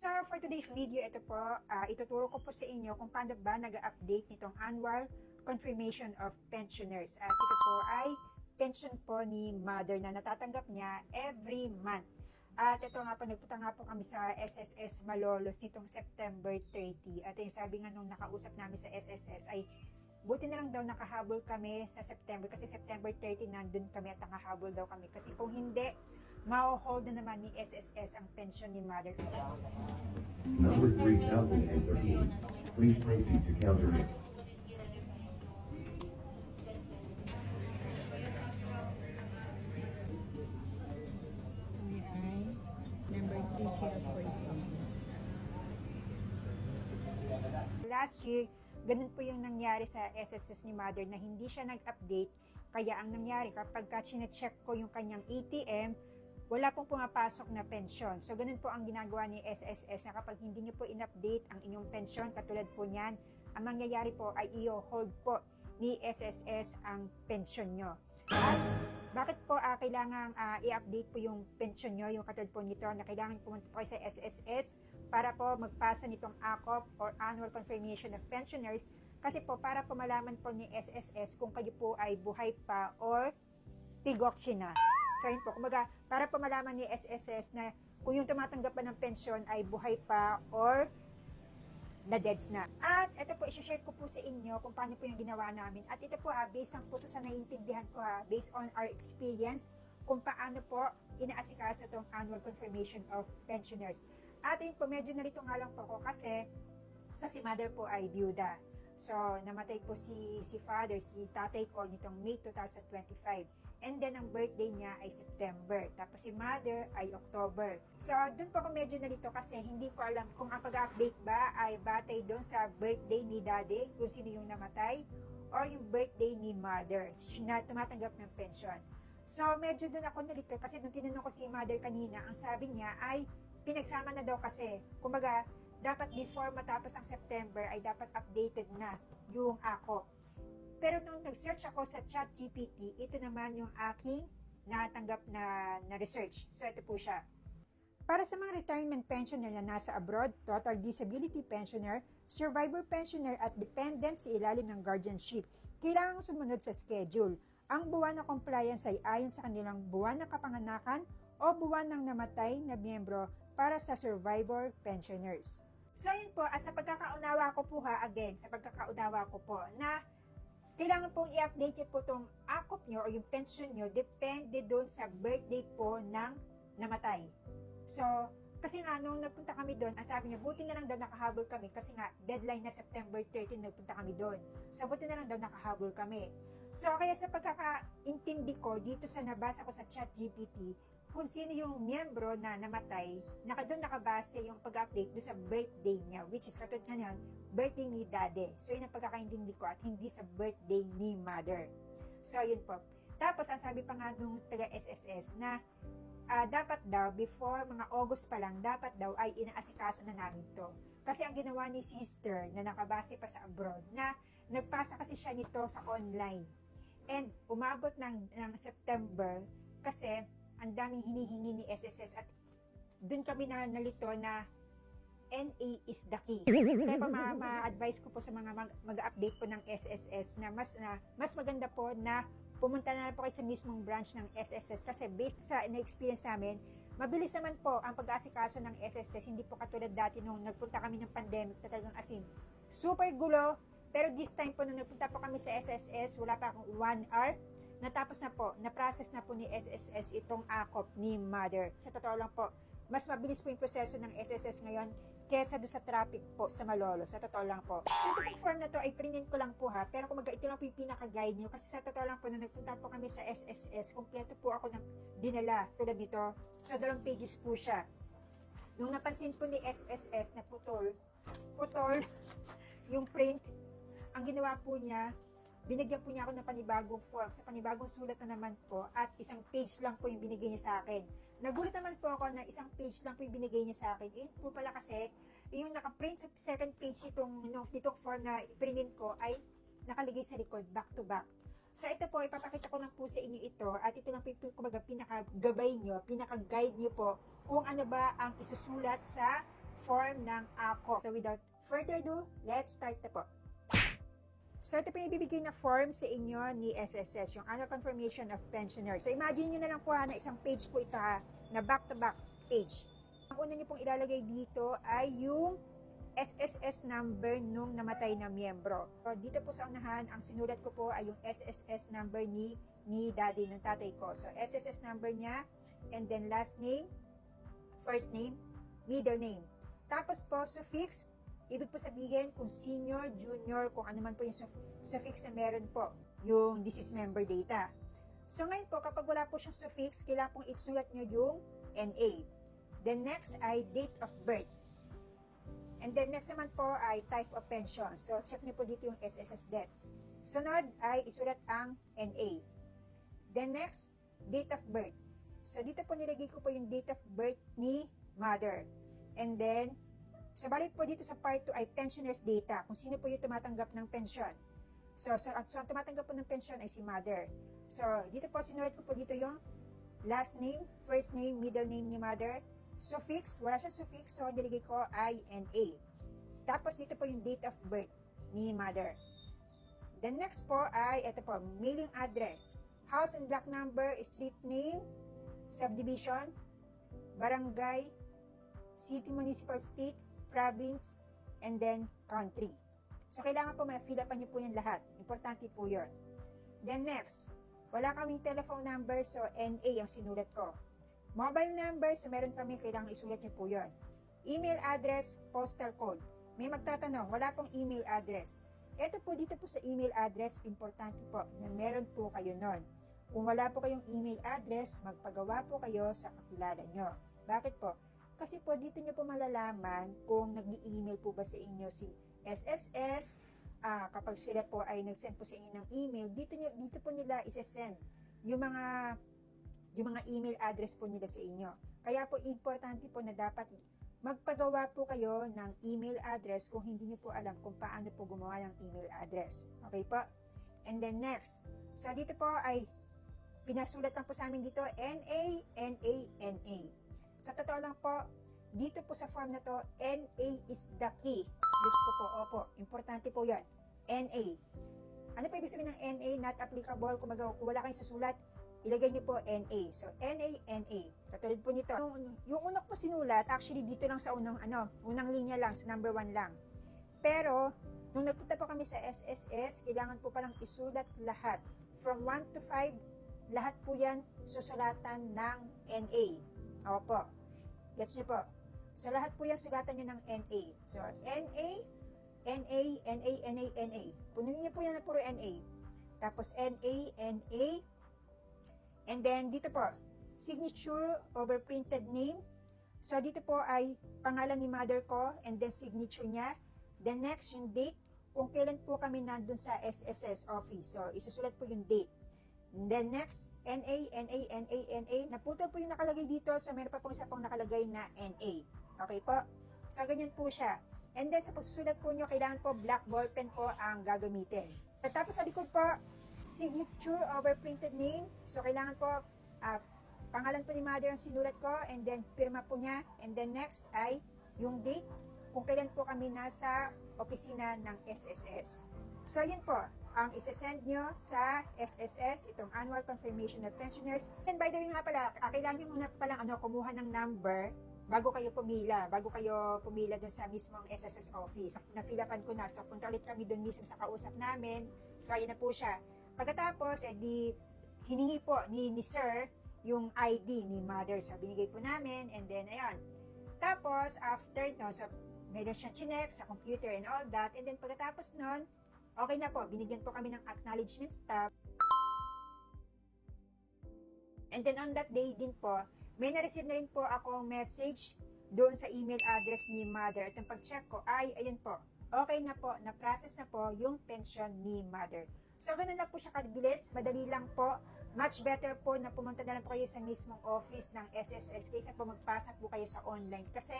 So for today's video, ito po, ah, ituturo ko po sa inyo kung paano ba nag-update nitong annual confirmation of pensioners. At ito po ay pension po ni mother na natatanggap niya every month. At ito nga po, nagpunta nga po kami sa SSS Malolos nitong September 30. At yung sabi nga nung nakausap namin sa SSS ay buti na lang daw nakahabol kami sa September kasi September 30 nandun kami at nakahabol daw kami. Kasi kung hindi, ma-hold na naman ni SSS ang pension ni mother. Number 3013. Please proceed to counter it. May I, number 3045. Last year, ganun po yung nangyari sa SSS ni Mother na hindi siya nag-update. Kaya ang nangyari, kapag ka check ko yung kanyang ATM, wala pong pumapasok na pensyon. So, ganun po ang ginagawa ni SSS na kapag hindi niyo po in-update ang inyong pensyon, katulad po niyan, ang mangyayari po ay i-hold po ni SSS ang pensyon nyo. At bakit po ah, kailangan ah, i-update po yung pension nyo, yung katulad po nito, na kailangan pumunta po kayo sa SSS para po magpasa nitong ACOP or Annual Confirmation of Pensioners kasi po para po malaman po ni SSS kung kayo po ay buhay pa or tigokshi na. Yun po, kumbaga, para po malaman ni SSS na kung yung tumatanggap pa ng pensyon ay buhay pa or na deads na. At ito po, isi-share ko po sa inyo kung paano po yung ginawa namin. At ito po ha, based lang po to sa naiintindihan ko ha, based on our experience, kung paano po inaasikaso itong annual confirmation of pensioners. At yun po, medyo nalito nga lang po ako kasi so si mother po ay byuda. So, namatay po si, si father, si tatay ko nitong May 2025. And then, ang birthday niya ay September. Tapos si mother ay October. So, dun po ako medyo nalito kasi hindi ko alam kung ang pag-update ba ay batay doon sa birthday ni daddy, kung sino yung namatay, or yung birthday ni mother na tumatanggap ng pension. So, medyo dun ako nalito kasi nung tinanong ko si mother kanina, ang sabi niya ay pinagsama na daw kasi. Kumbaga, dapat before matapos ang September ay dapat updated na yung ako. Pero nung nag-search ako sa ChatGPT, ito naman yung aking natanggap na, na research. So ito po siya. Para sa mga retirement pensioner na nasa abroad, total disability pensioner, survivor pensioner at dependent sa ilalim ng guardianship, kailangang sumunod sa schedule. Ang buwan na compliance ay ayon sa kanilang buwan na kapanganakan o buwan ng namatay na miyembro para sa survivor pensioners. So yun po, at sa pagkakaunawa ko po ha, again, sa pagkakaunawa ko po, na kailangan pong i-update nyo po itong akop nyo o yung pension nyo, depende doon sa birthday po ng namatay. So, kasi nga, nung nagpunta kami doon, ang sabi niya, buti na lang daw nakahabol kami kasi nga, deadline na September 13, nagpunta kami doon. So, buti na lang daw nakahabol kami. So, kaya sa pagkakaintindi ko, dito sa nabasa ko sa chat GPT, kung sino yung miyembro na namatay, naka doon nakabase yung pag-update doon sa birthday niya, which is katulad nga birthday ni daddy. So, yun ang pagkakaintindi ko at hindi sa birthday ni mother. So, yun po. Tapos, ang sabi pa nga nung taga-SSS na ah, dapat daw, before mga August pa lang, dapat daw ay inaasikaso na namin to. Kasi ang ginawa ni sister na nakabase pa sa abroad, na nagpasa kasi siya nito sa online. And umabot ng, ng September kasi ang daming hinihingi ni SSS at dun kami na nalito na NA is the key. Kaya pa ma- ma-advise ko po sa mga mag- mag-update po ng SSS na mas na mas maganda po na pumunta na lang po kayo sa mismong branch ng SSS kasi based sa na-experience namin, mabilis naman po ang pag-aasikaso ng SSS. Hindi po katulad dati nung nagpunta kami ng pandemic na talagang asin. Super gulo, pero this time po nung nagpunta po kami sa SSS, wala pa akong one hour. Natapos na po, na-process na po ni SSS itong ACOP ni Mother. Sa totoo lang po, mas mabilis po yung proseso ng SSS ngayon kesa doon sa traffic po sa Malolo. Sa totoo lang po. So, itong form na to ay printin ko lang po ha. Pero kung ito lang po yung pinaka-guide nyo. Kasi sa totoo lang po, nung nagpunta po kami sa SSS, kompleto po ako ng dinala tulad nito. So, dalawang pages po siya. Nung napansin po ni SSS na putol, putol yung print, ang ginawa po niya, binigyan po niya ako ng panibagong form sa panibagong sulat na naman po at isang page lang po yung binigay niya sa akin. Nagulat naman po ako na isang page lang po yung binigay niya sa akin. Yun po pala kasi, yung nakaprint sa second page itong, nung, itong form na iprintin ko ay nakalagay sa likod, back to back. So ito po, ipapakita ko lang po sa inyo ito at ito lang po yung kumbaga pinaka-gabay nyo, pinaka-guide nyo po kung ano ba ang isusulat sa form ng ACO. So without further ado, let's start na po. So ito po na form sa inyo ni SSS, yung Annual Confirmation of Pensioner. So imagine nyo na lang po ha, na isang page po ito ha, na back-to-back page. Ang una nyo pong ilalagay dito ay yung SSS number nung namatay na miyembro. So, dito po sa unahan, ang sinulat ko po ay yung SSS number ni ni daddy ng tatay ko. So, SSS number niya, and then last name, first name, middle name. Tapos po, suffix, ibig po sabihin kung senior, junior, kung ano man po yung suff- suffix na meron po, yung is member data. So ngayon po, kapag wala po siyang suffix, kailangan pong isulat nyo yung NA. Then next ay date of birth. And then next naman po ay type of pension. So check nyo po dito yung SSS debt. Sunod ay isulat ang NA. Then next, date of birth. So dito po nilagay ko po yung date of birth ni mother. And then, so balik po dito sa part 2 ay pensioner's data, kung sino po yung tumatanggap ng pension. So, so, so ang tumatanggap po ng pension ay si mother. So, dito po sinulat ko po dito yung last name, first name, middle name ni mother. Suffix, wala siyang suffix, so nilagay ko I and. Tapos dito po yung date of birth ni mother. The next po ay, ito po, mailing address. House and block number, street name, subdivision, barangay, city, municipal, state, province, and then country. So, kailangan po ma-fill upan niyo po yan lahat. Importante po yun. Then next, wala kaming telephone number, so NA ang sinulat ko. Mobile number, so meron kami, kailangan isulat niyo po yun. Email address, postal code. May magtatanong, wala pong email address. Ito po dito po sa email address, importante po na meron po kayo nun. Kung wala po kayong email address, magpagawa po kayo sa kakilala nyo. Bakit po? Kasi po dito nyo po malalaman kung nag-email po ba sa inyo si SSS, ah, kapag sila po ay nag-send po sa inyo ng email, dito, nyo, dito po nila isa-send yung mga yung mga email address po nila sa inyo. Kaya po importante po na dapat magpagawa po kayo ng email address kung hindi nyo po alam kung paano po gumawa ng email address. Okay po? And then next, so dito po ay pinasulat lang po sa amin dito NA, NA, NA. Sa totoo lang po, dito po sa form na to, NA is the key. Diyos ko po, opo, importante po yan. NA. Ano po ibig sabihin ng NA? Not applicable. Kung, mag- kung wala kayong susulat, ilagay niyo po NA. So, NA, NA. Katulad po nito. Yung, yung unang po sinulat, actually dito lang sa unang, ano, unang linya lang, sa number one lang. Pero, nung nagpunta po kami sa SSS, kailangan po palang isulat lahat. From 1 to 5, lahat po yan susulatan ng NA. Opo. Gets niyo po? So, lahat po yan sulatan nyo ng NA. So, NA, NA, NA, NA, NA. Punuin niyo po yan na puro NA. Tapos, NA, NA. And then, dito po, signature over printed name. So, dito po ay pangalan ni mother ko and then signature niya. Then next, yung date, kung kailan po kami nandun sa SSS office. So, isusulat po yung date. And then next, NA, NA, NA, NA. Naputol po yung nakalagay dito. So, meron pa po isa pong nakalagay na NA. Okay po? So, ganyan po siya. And then, sa pagsusulat po nyo, kailangan po black ball pen po ang gagamitin. At tapos sa likod po, signature over printed name. So, kailangan po, ah, pangalan po ni mother ang sinulat ko, and then pirma po niya, and then next ay yung date, kung kailan po kami nasa opisina ng SSS. So, yun po, ang isesend nyo sa SSS, itong Annual Confirmation of Pensioners. And by the way nga pala, kailangan nyo muna palang ano, kumuha ng number bago kayo pumila, bago kayo pumila dun sa mismong SSS office. Nafilapan ko na, so punta ulit kami dun mismo sa kausap namin. So, ayun na po siya. Pagkatapos, eh di, hiningi po ni, ni sir yung ID ni mother. So, binigay po namin, and then, ayan. Tapos, after, no, so, meron siya chinek sa computer and all that, and then pagkatapos nun, okay na po, binigyan po kami ng acknowledgement stub. And then on that day din po, may na-receive na rin po akong message doon sa email address ni mother. At yung pag-check ko, ay, ayun po, okay na po, na-process na po yung pension ni mother. So, ganun lang po siya kabilis, madali lang po. Much better po na pumunta na lang po kayo sa mismong office ng SSS kaysa po magpasa po kayo sa online. Kasi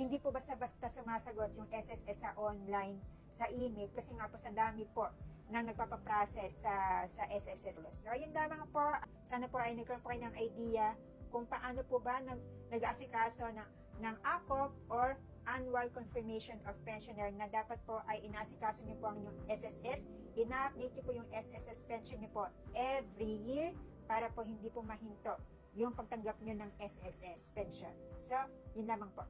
hindi po basta-basta sumasagot yung SSS sa online, sa email. Kasi nga po sa dami po na nagpapaprocess sa, sa SSS. So, ayun lamang po. Sana po ay nagkaroon po kayo ng idea kung paano po ba nag, nag-aasikaso ng, ng ACOP or annual confirmation of pensioner na dapat po ay inaasikaso niyo po ang inyong SSS. Ina-update niyo po yung SSS pension niyo po every year para po hindi po mahinto yung pagtanggap niyo ng SSS pension. So, yun lamang po.